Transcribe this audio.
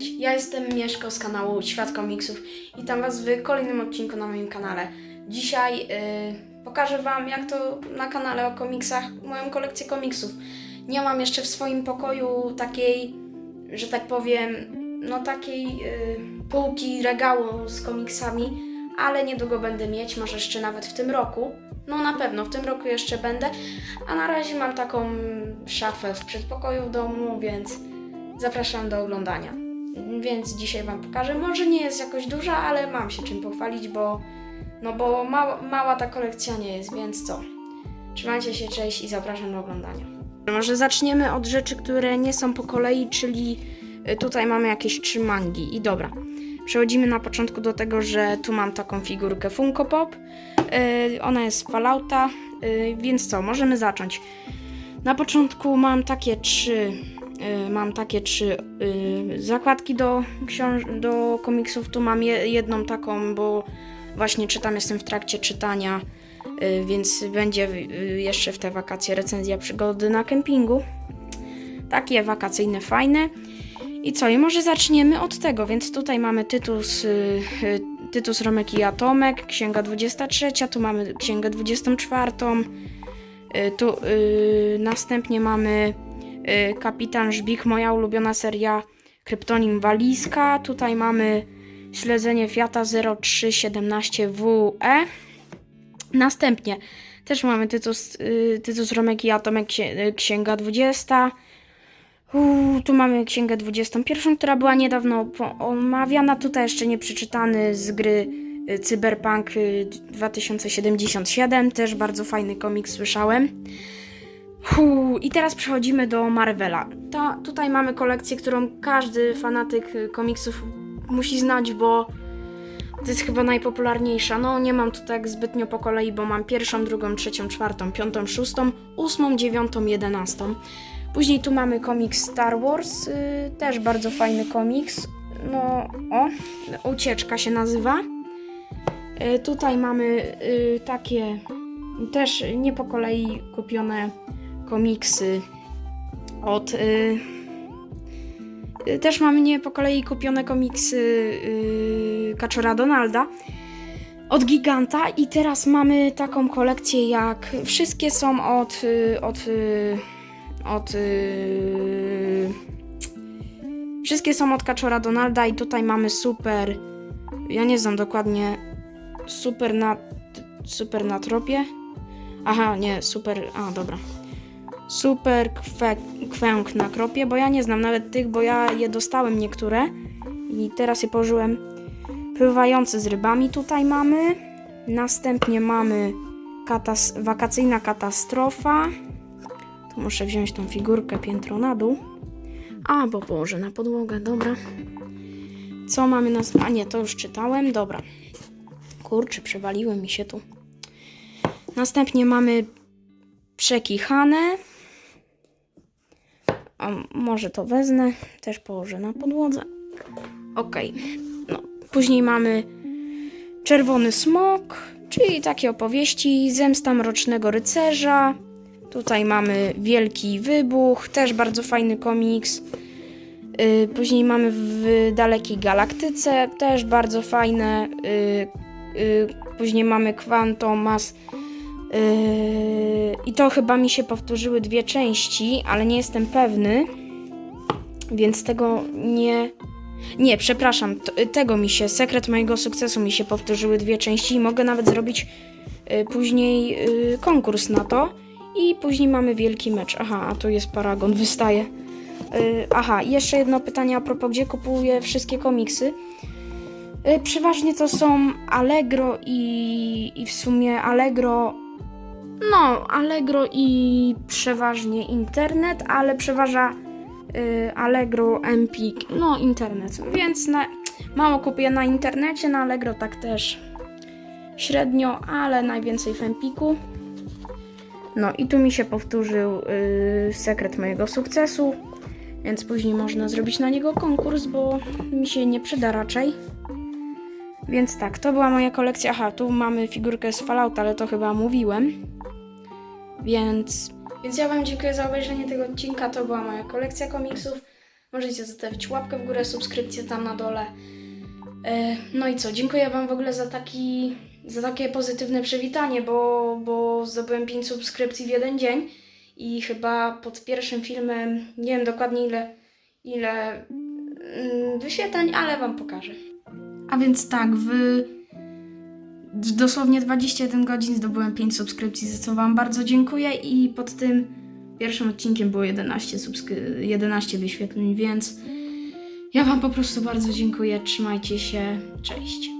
Ja jestem Mieszko z kanału Świat Komiksów i witam Was w kolejnym odcinku na moim kanale. Dzisiaj y, pokażę Wam, jak to na kanale o komiksach, moją kolekcję komiksów. Nie mam jeszcze w swoim pokoju takiej, że tak powiem, no takiej y, półki, regału z komiksami, ale niedługo będę mieć, może jeszcze nawet w tym roku. No na pewno, w tym roku jeszcze będę, a na razie mam taką szafę w przedpokoju w domu, więc zapraszam do oglądania. Więc dzisiaj Wam pokażę. Może nie jest jakoś duża, ale mam się czym pochwalić, bo no bo mała, mała ta kolekcja nie jest, więc co? Trzymajcie się, cześć i zapraszam do oglądania. Może zaczniemy od rzeczy, które nie są po kolei, czyli y, tutaj mamy jakieś trzy mangi. I dobra, przechodzimy na początku do tego, że tu mam taką figurkę Funko Pop. Y, Ona jest z Fallouta, y, więc co, możemy zacząć. Na początku mam takie trzy mam takie trzy y, zakładki do, do komiksów. Tu mam je, jedną taką, bo właśnie czytam, jestem w trakcie czytania, y, więc będzie y, jeszcze w te wakacje recenzja przygody na kempingu. Takie wakacyjne, fajne. I co, i może zaczniemy od tego, więc tutaj mamy Tytus, y, y, Tytus Romek i Atomek, księga 23, tu mamy księgę 24, y, tu y, następnie mamy Kapitan Żbik, moja ulubiona seria Kryptonim Walizka. Tutaj mamy śledzenie Fiata 0317WE. Następnie też mamy Tytus, y, Tytus Romek i Atomek, y, Księga 20. Uuu, tu mamy Księgę 21, która była niedawno omawiana. Tutaj jeszcze nie przeczytany z gry y, Cyberpunk y, 2077. Też bardzo fajny komiks słyszałem. Hu, I teraz przechodzimy do Marvela. Ta, tutaj mamy kolekcję, którą każdy fanatyk komiksów musi znać, bo to jest chyba najpopularniejsza. No, nie mam tu tak zbytnio po kolei, bo mam pierwszą, drugą, trzecią, czwartą, piątą, szóstą, ósmą, dziewiątą, jedenastą. Później tu mamy komiks Star Wars, y, też bardzo fajny komiks. No, o, Ucieczka się nazywa. Y, tutaj mamy y, takie też nie po kolei kupione komiksy od. Y, y, też mamy nie po kolei kupione komiksy y, Kaczora Donalda od Giganta i teraz mamy taką kolekcję jak wszystkie są od y, od y, od wszystkie są od Kaczora Donalda i tutaj mamy super ja nie znam dokładnie super na super na tropie Aha, nie, super. A, dobra. Super kwe, kwęk na kropie, bo ja nie znam nawet tych, bo ja je dostałem niektóre i teraz je położyłem. Pływający z rybami tutaj mamy. Następnie mamy katas wakacyjna katastrofa. Tu muszę wziąć tą figurkę piętro na dół. A, bo położę na podłogę, dobra. Co mamy na... A nie, to już czytałem, dobra. Kurczę, przewaliły mi się tu. Następnie mamy przekichane. A może to wezmę, też położę na podłodze. Ok. No. Później mamy Czerwony Smok, czyli takie opowieści. Zemsta Mrocznego Rycerza. Tutaj mamy Wielki Wybuch, też bardzo fajny komiks. Yy, Później mamy w Dalekiej Galaktyce, też bardzo fajne. Yy, yy, Później mamy Quantum Mass Yy, I to chyba mi się powtórzyły dwie części, ale nie jestem pewny, więc tego nie. Nie, przepraszam, to, tego mi się, sekret mojego sukcesu mi się powtórzyły dwie części i mogę nawet zrobić yy, później yy, konkurs na to. I później mamy wielki mecz. Aha, a tu jest paragon, wystaje. Aha, jeszcze jedno pytanie a propos, gdzie kupuję wszystkie komiksy. Przeważnie to są Allegro i, i w sumie Allegro no, Allegro i przeważnie internet, ale przeważa y, Allegro, Empik, no internet. Więc na, mało kupuję na internecie, na Allegro tak też średnio, ale najwięcej w Empiku. No i tu mi się powtórzył y, sekret mojego sukcesu, więc później można zrobić na niego konkurs, bo mi się nie przyda raczej. Więc tak, to była moja kolekcja. Aha, tu mamy figurkę z Fallouta, ale to chyba mówiłem. Więc, więc ja Wam dziękuję za obejrzenie tego odcinka. To była moja kolekcja komiksów. Możecie zostawić łapkę w górę, subskrypcję tam na dole. E, No i co, dziękuję Wam w ogóle za taki, za takie pozytywne przywitanie, bo, bo zdobyłem 5 subskrypcji w jeden dzień i chyba pod pierwszym filmem, nie wiem dokładnie ile, ile mm, wyświetleń, ale Wam pokażę. A więc tak, w dosłownie 21 godzin zdobyłem 5 subskrypcji, za co Wam bardzo dziękuję i pod tym pierwszym odcinkiem było 11, subskry- 11 wyświetleń, więc ja Wam po prostu bardzo dziękuję, trzymajcie się, cześć.